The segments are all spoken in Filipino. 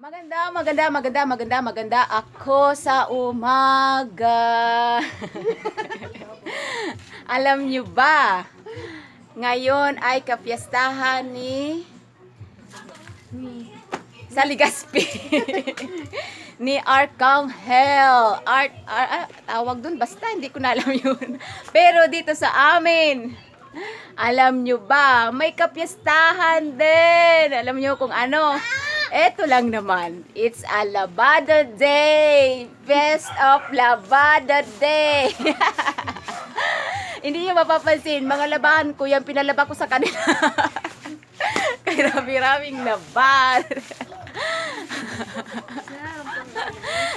Maganda, maganda, maganda, maganda, maganda. Ako sa umaga. Alam nyo ba? Ngayon ay kapiyastahan ni sa Ligaspi ni Arcangel. Art, ar, ah, tawag dun, basta hindi ko na alam yun. Pero dito sa amin, alam nyo ba, may kapiyastahan din. Alam nyo kung ano? Eto lang naman, it's a Labada Day! Best of Labada Day! Hindi nyo mapapansin, mga labahan ko, yan pinalaba ko sa kanila. Kaya rami-raming laban.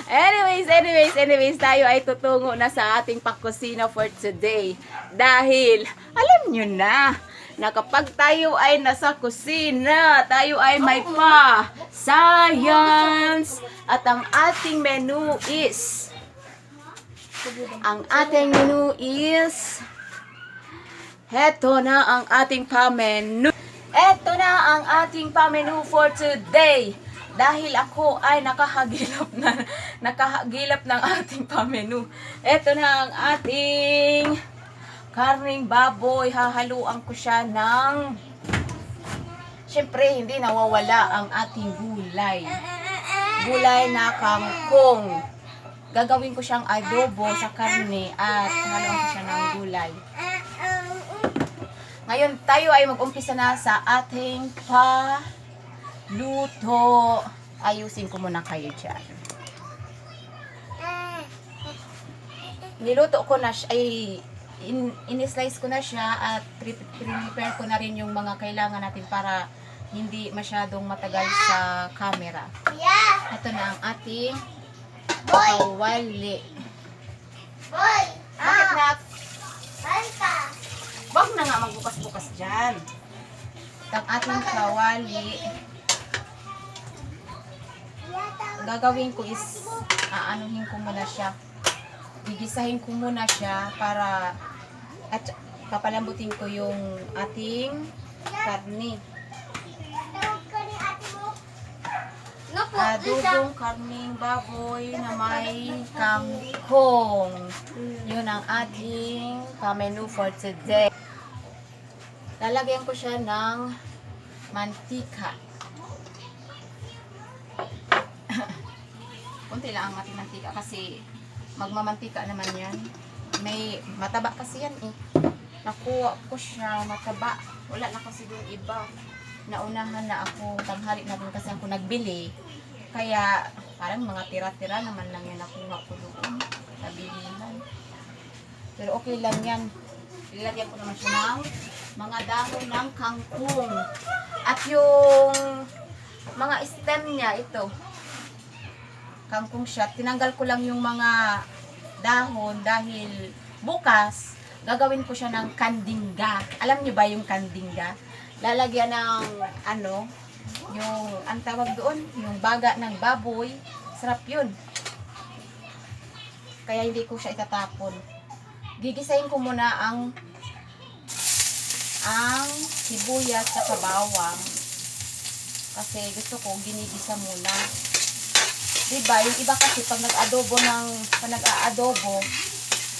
anyways, anyways, anyways, tayo ay tutungo na sa ating pakusina for today. Dahil, alam nyo na, na kapag tayo ay nasa kusina, tayo ay may pa science at ang ating menu is ang ating menu is Heto na ang ating pa-menu. Eto na ang ating pa-menu for today. Dahil ako ay nakahagilap na nakahagilap ng ating pa-menu. Eto na ang ating karning baboy. Hahaluan ko siya ng Siyempre, hindi nawawala ang ating gulay. Gulay na kangkong. Gagawin ko siyang adobo sa karne at haluan ko siya ng gulay. Ngayon, tayo ay mag-umpisa na sa ating paluto. Ayusin ko muna kayo dyan. Niluto ko na siya, ay in, in-slice ko na siya at pre- prepare ko na rin yung mga kailangan natin para hindi masyadong matagal sa camera. Ito na ang ating kawali. Bakit na? Wag na nga magbukas-bukas dyan. Ito ang ating kawali. Gagawin ko is aanuhin ko muna siya. Gigisahin ko muna siya para at papalambutin ko yung ating karni. Adobong karning baboy na may kangkong. Yun ang ating pa-menu for today. Lalagyan ko siya ng mantika. Kunti lang ang ating mantika kasi magmamantika naman yan. May mataba kasi yan eh. Nakuha ko siya mataba. Wala na kasi doon iba. Naunahan na ako. Tanghali na doon kasi ako nagbili. Kaya parang mga tira-tira naman lang yan nakuha ko doon sa bilihan. Pero okay lang yan. Ilagyan ko naman siya ng mga dahon ng kangkong. At yung mga stem niya, ito. Kangkong siya. Tinanggal ko lang yung mga dahon dahil bukas, gagawin ko siya ng kandingga. Alam niyo ba yung kandingga? Lalagyan ng ano, yung, ang tawag doon, yung baga ng baboy. Sarap yun. Kaya hindi ko siya itatapon. Gigisahin ko muna ang ang sibuyas sa bawang. Kasi gusto ko ginigisa muna. Diba, yung iba kasi pag nag-adobo ng, pag nag-aadobo,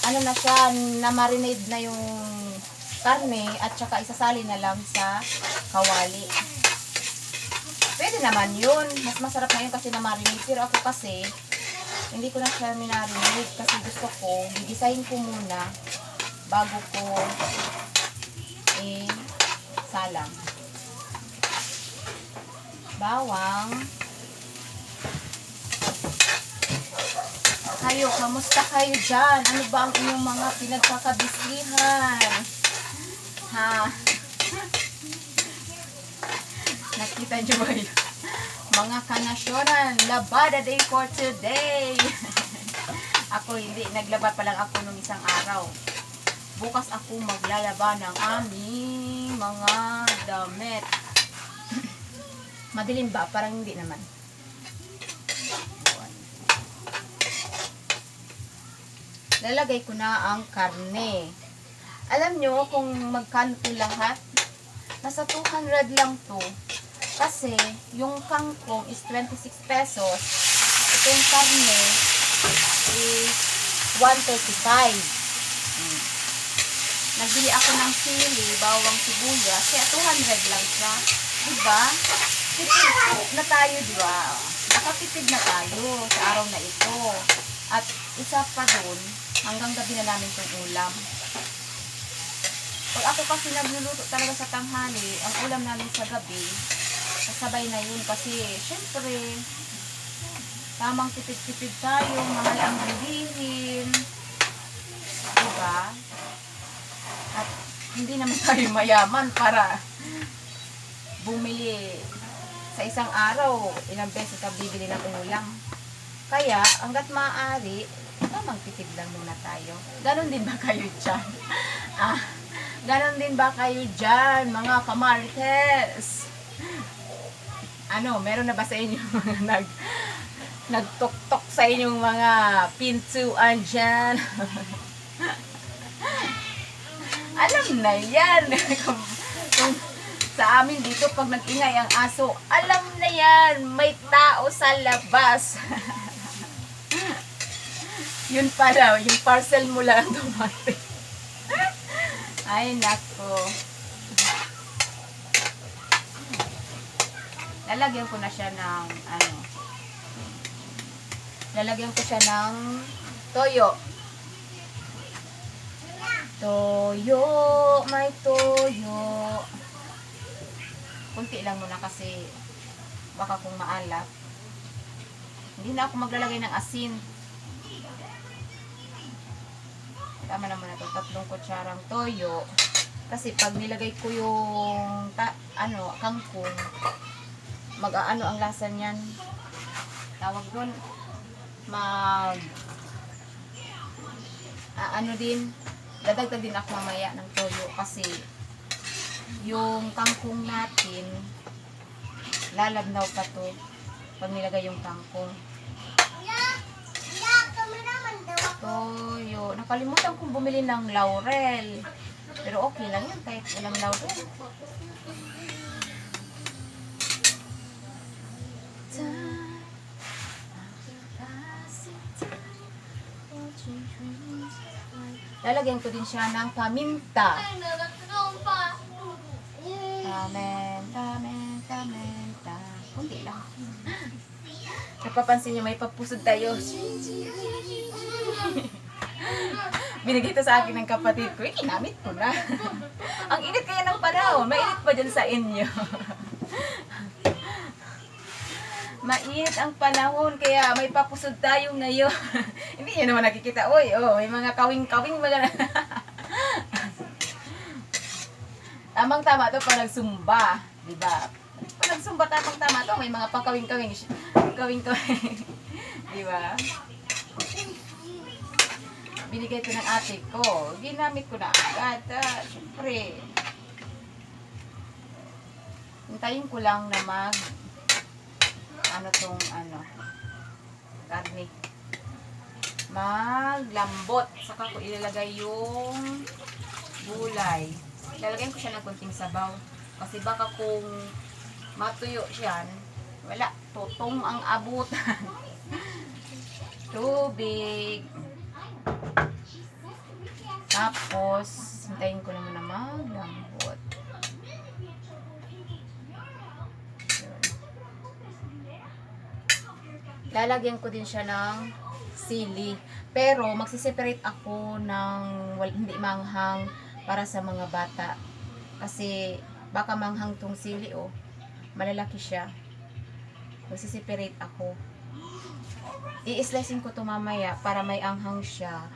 ano na siya, na-marinade na yung karne at saka isasali na lang sa kawali. Pwede naman yun. Mas masarap na yun kasi na-marinade. Pero ako kasi, hindi ko na siya minarinade kasi gusto ko, gigisahin ko muna bago ko eh, salang. Bawang. Kayo, kamusta kayo dyan? Ano ba ang inyong mga pinagkakabislihan? Ha? Nakita nyo ba yun? Mga kanasyonan, labada day for today. ako hindi, naglaba pa lang ako nung isang araw. Bukas ako maglalaba ng aming mga damit. Madilim ba? Parang hindi naman. Lalagay ko na ang karne. Alam nyo kung magkano to lahat? Nasa 200 lang to. Kasi, yung kangkong is 26 pesos. Itong karne is 135. Mm. Nagbili ako ng sili, bawang sibuyas, kaya 200 lang siya. Diba? Tipid na tayo, diba? Nakatipid na tayo sa araw na ito. At isa pa doon, hanggang gabi na namin itong ulam. Pag ako kasi nagluluto talaga sa tanghali, ang ulam namin sa gabi, kasabay na yun kasi, syempre, tamang tipid-tipid tayo, mahal ang bilihin. Diba? At hindi naman tayo mayaman para bumili sa isang araw, ilang beses ka bibili ng ulam. Kaya, hanggat maaari, tamang tipid lang muna tayo. Ganon din ba kayo dyan? ah, ganon din ba kayo dyan, mga kamarites? Ano, meron na ba sa inyo nag, nagtok-tok sa inyong mga pintuan dyan? Alam na yan. kung, sa amin dito, pag nag-ingay ang aso, alam na yan, may tao sa labas. Yun pala, yung parcel mo lang dumating. Ay, nako. Lalagyan ko na siya ng, ano, lalagyan ko siya ng toyo. Toyo, may toyo. Kunti lang muna kasi baka kung maalat. Hindi na ako maglalagay ng asin. Tama naman na tatlong kutsarang toyo. Kasi pag nilagay ko yung ta, ano, kangkong, mag-aano ang lasa niyan. Tawag doon, mag ano din, dadagdag din ako mamaya ng toyo kasi yung kangkong natin lalabnaw pa to pag nilagay yung kangkong toyo nakalimutan kong bumili ng laurel pero okay lang yun kahit walang laurel Lalagyan ko din siya ng paminta. Paminta, menta, menta. Kunti lang. Napapansin niyo, may papusod tayo. Binigay ito sa akin ng kapatid ko. Eh, ginamit ko na. Ang init kaya ng panahon. Mainit pa dyan sa inyo. Mainit ang panahon, kaya may papusod tayo ngayon. Hindi nyo naman nakikita. Uy, oh, may mga kawing-kawing mga Tamang-tama to pag nagsumba. Diba? Pag nagsumba, tamang-tama to. May mga pakawing-kawing. Kawing-kawing. diba? Binigay ito ng ate ko. Ginamit ko na agad. Ah, Siyempre. Hintayin ko lang na mag ano tong ano karne maglambot saka ko ilalagay yung gulay lalagyan ko siya ng konting sabaw kasi baka kung matuyo siyan wala tutong ang abutan tubig tapos hintayin ko naman na maglambot lalagyan ko din siya ng sili. Pero magsiseparate ako ng hindi manghang para sa mga bata. Kasi baka manghang tong sili oh. Malalaki siya. Magsiseparate ako. I-slicing ko to mamaya para may anghang siya.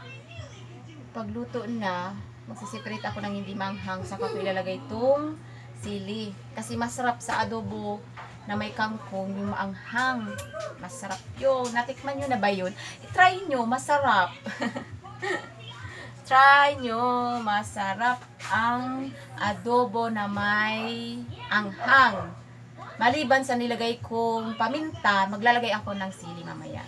Pagluto na, magsiseparate ako ng hindi manghang saka ko ilalagay tong sili. Kasi masarap sa adobo na may kangkong, yung maanghang. Masarap yun. Natikman nyo na ba yun? I-try nyo, masarap. Try nyo, masarap ang adobo na may anghang. Maliban sa nilagay kong paminta, maglalagay ako ng sili mamaya.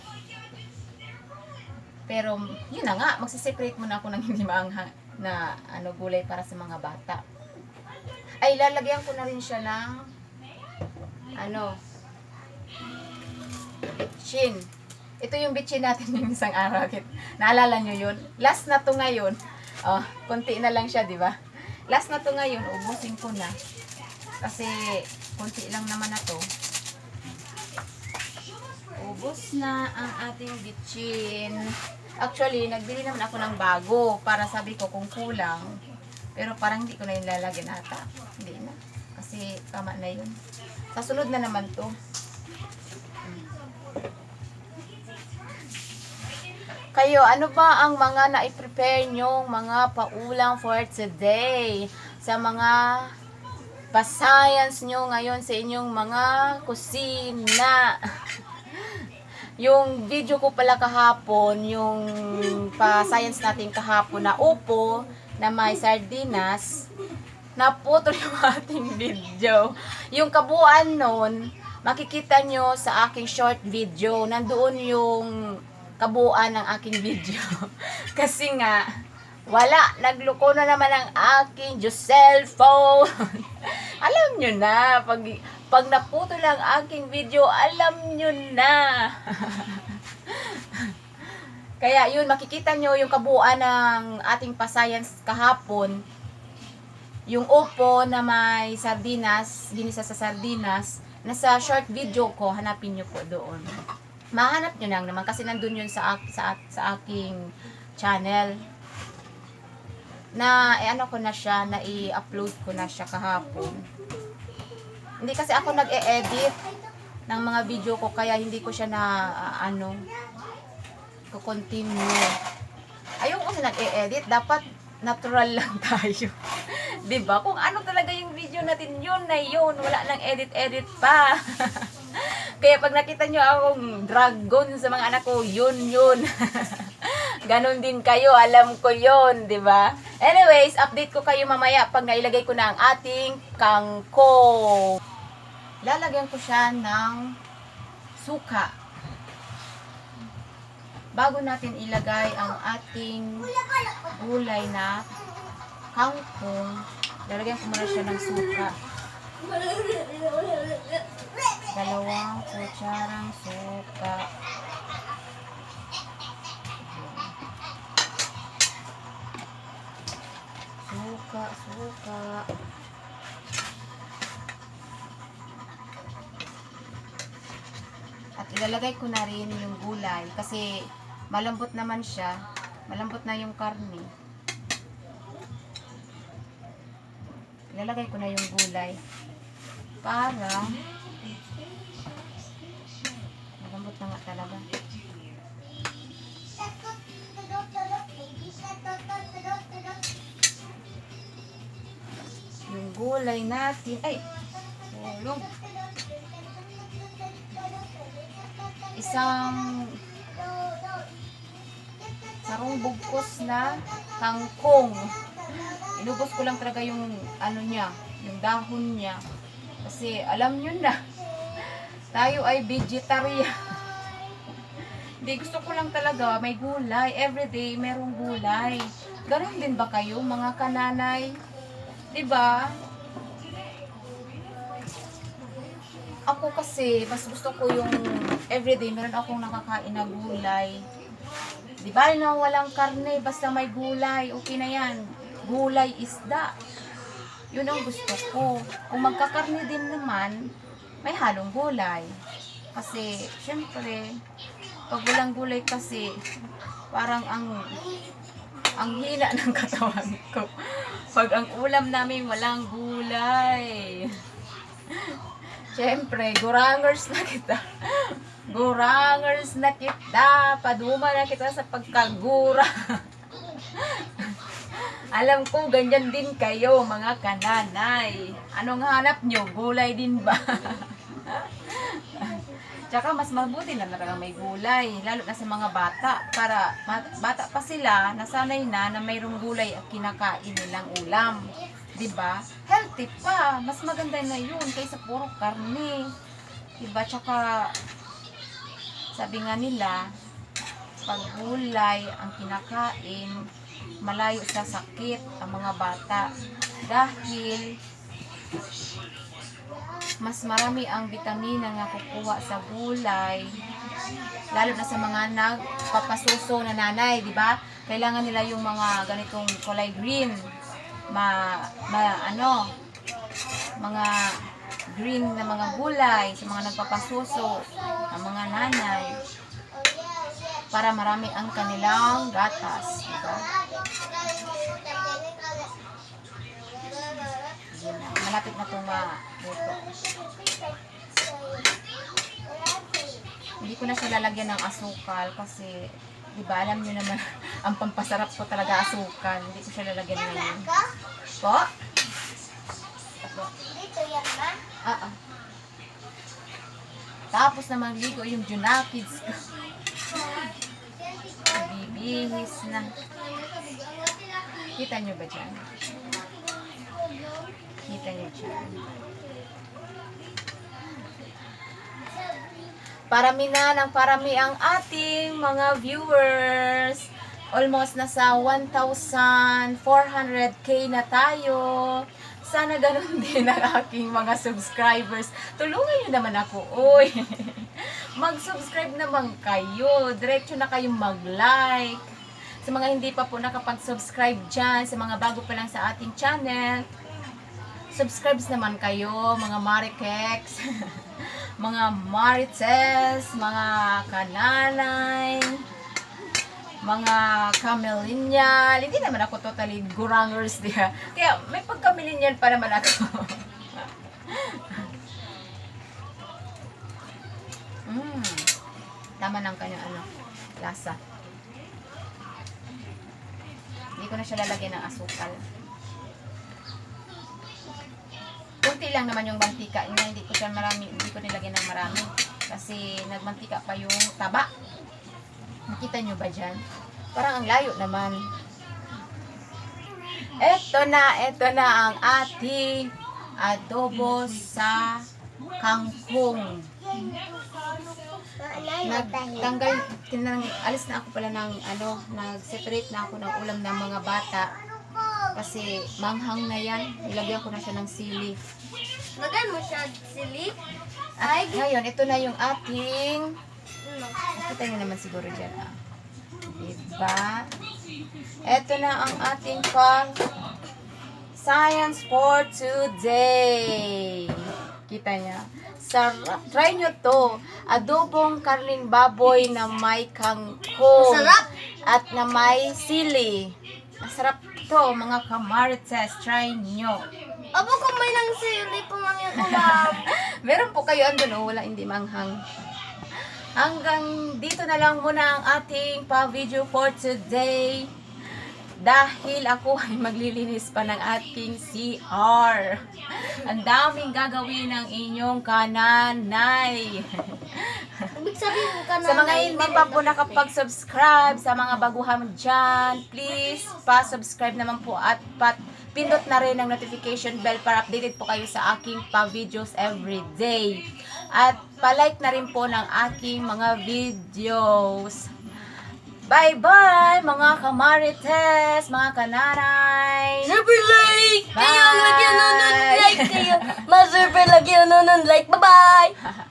Pero, yun na nga, magsiseparate muna ako ng hindi maanghang na ano, gulay para sa mga bata. Ay, lalagyan ko na rin siya ng ano, bitchin. Ito yung bitchin natin yung isang araw. Naalala nyo yun? Last na to ngayon. Oh, konti na lang siya, di ba? Last na to ngayon, ubusin ko na. Kasi, konti lang naman na to. Ubus na ang ating bitchin. Actually, nagbili naman ako ng bago para sabi ko kung kulang. Pero parang hindi ko na yung lalagyan ata. Hindi na. Kasi tama na yun. Sa sunod na naman to. Kayo, ano ba ang mga na-prepare nyong mga paulang for today? Sa mga pa-science nyo ngayon sa inyong mga kusina. Yung video ko pala kahapon, yung pa-science natin kahapon na upo na may sardinas, naputol yung ating video. Yung kabuuan nun, makikita nyo sa aking short video. Nandoon yung kabuuan ng aking video. Kasi nga, wala, nagluko na naman ang aking Diyos cellphone. alam nyo na, pag, pag naputol ang aking video, alam nyo na. Kaya yun, makikita nyo yung kabuuan ng ating pa-science kahapon. Yung upo na may sardinas, ginisa sa sardinas, nasa short video ko, hanapin nyo po doon. Mahanap nyo lang naman kasi nandun yun sa, sa, sa aking channel. Na, eh, ano ko na siya, na i-upload ko na siya kahapon. Hindi kasi ako nag-e-edit ng mga video ko, kaya hindi ko siya na, ah, ano, ko-continue. Ayoko na nag-e-edit, dapat natural lang tayo. 'Di ba? Kung ano talaga yung video natin, yun na yun. Wala nang edit-edit pa. Kaya pag nakita nyo akong dragon sa mga anak ko, yun yun. Ganon din kayo, alam ko yun, di ba? Anyways, update ko kayo mamaya pag nailagay ko na ang ating kangkong. Lalagyan ko siya ng suka. Bago natin ilagay ang ating gulay na kangkong, lalagyan ko muna siya ng suka. Dalawang kutsarang suka. Suka, suka. At ilalagay ko na rin yung gulay kasi malambot naman siya. Malambot na yung karne. Ilalagay ko na yung gulay para malambot na nga talaga. Gulay natin, ay, tulong. Isang sarong bugkos na kangkong. Inubos ko lang talaga yung ano niya, yung dahon niya. Kasi alam nyo na, tayo ay vegetarian. Hindi, gusto ko lang talaga may gulay. Everyday merong gulay. Ganon din ba kayo, mga kananay? ba? Ako kasi, mas gusto ko yung everyday meron akong nakakain na gulay. Di ba na walang karne, basta may gulay, okay na yan. Gulay, isda. Yun ang gusto ko. Kung magkakarne din naman, may halong gulay. Kasi, syempre, pag walang gulay kasi, parang ang ang hina ng katawan ko. Pag ang ulam namin walang gulay. Siyempre, gurangers na kita. Gurangers na kita. Paduma na kita sa pagkagura. Alam ko, ganyan din kayo, mga kananay. Anong hanap nyo? Gulay din ba? Tsaka mas mabuti na talaga may gulay, lalo na sa mga bata. Para bata pa sila, nasanay na na mayroong gulay at kinakain nilang ulam. 'Di ba? Healthy pa. Mas maganda na yun kaysa puro karne. 'Di ba? Tsaka sabi nga nila, pag gulay ang kinakain, malayo sa sakit ang mga bata. Dahil mas marami ang vitamina nga kukuha sa gulay. Lalo na sa mga nagpapasuso na nanay, di ba? Kailangan nila yung mga ganitong kulay green. Ma, ma ano, mga green na mga gulay sa mga nagpapasuso, ang mga nanay para marami ang kanilang gatas, di ba? Yun na. Malapit na itong maluto. Hindi ko na siya lalagyan ng asukal kasi, di ba, alam nyo naman, ang pampasarap ko talaga asukal. Hindi ko siya lalagyan ngayon. Po? Dito yan ma. Ah, ah. Tapos na magligo yung Junakids ko. Bibihis na. Kita nyo ba dyan? Kita nyo dyan. Parami na ng parami ang ating mga viewers. Almost nasa 1,400k na tayo. Sana ganun din ang aking mga subscribers. Tulungan nyo naman ako, oy. Mag-subscribe naman kayo. Diretso na kayong mag-like. Sa mga hindi pa po nakapag-subscribe dyan, sa mga bago pa lang sa ating channel, subscribes naman kayo, mga Marikex, mga Marites, mga kananay, mga kamillennial. Hindi naman ako totally gurangers diya. Kaya may pagkamillennial pa naman ako. mm. Tama ng kanyang ano, lasa. Hindi ko na siya lalagyan ng asukal. Kunti lang naman yung mantika niya. Hindi ko siya marami, hindi ko nilagyan ng marami. Kasi nagmantika pa yung taba. Nakita nyo ba dyan? Parang ang layo naman. Eto na, eto na ang ating adobo sa kangkong. Nagtanggal, tinang, alis na ako pala ng ano, nag-separate na ako ng ulam ng mga bata. Kasi manghang na yan. Nilagyan ko na siya ng sili. Magan mo siya sili. At ngayon, ito na yung ating Ano? Nakita niyo naman siguro dyan, ah. Diba? Ito na ang ating pa science for today. Kita niya. Sarap. Try nyo to. Adobong karling baboy na may kangkong. Masarap. At na may sili. Masarap to, mga kamarites. Try nyo. Abo ko may lang sili po lang yung ulam. Meron po kayo andun, oh, wala hindi manghang. Hanggang dito na lang muna ang ating pa-video for today. Dahil ako ay maglilinis pa ng ating CR. Ang daming gagawin ng inyong kananay. Ibig sabihin ka na. Sa mga hindi pa po nakapag-subscribe, sa mga baguhan dyan, please pa-subscribe naman po at pat pindot na rin ang notification bell para updated po kayo sa aking pa-videos every day. At pa-like na rin po ng aking mga videos. Bye-bye mga kamarites, mga kanaray! Super like! Kayo Bye! lagyan nun like kayo. Ma-super lagyan nun like. Bye-bye!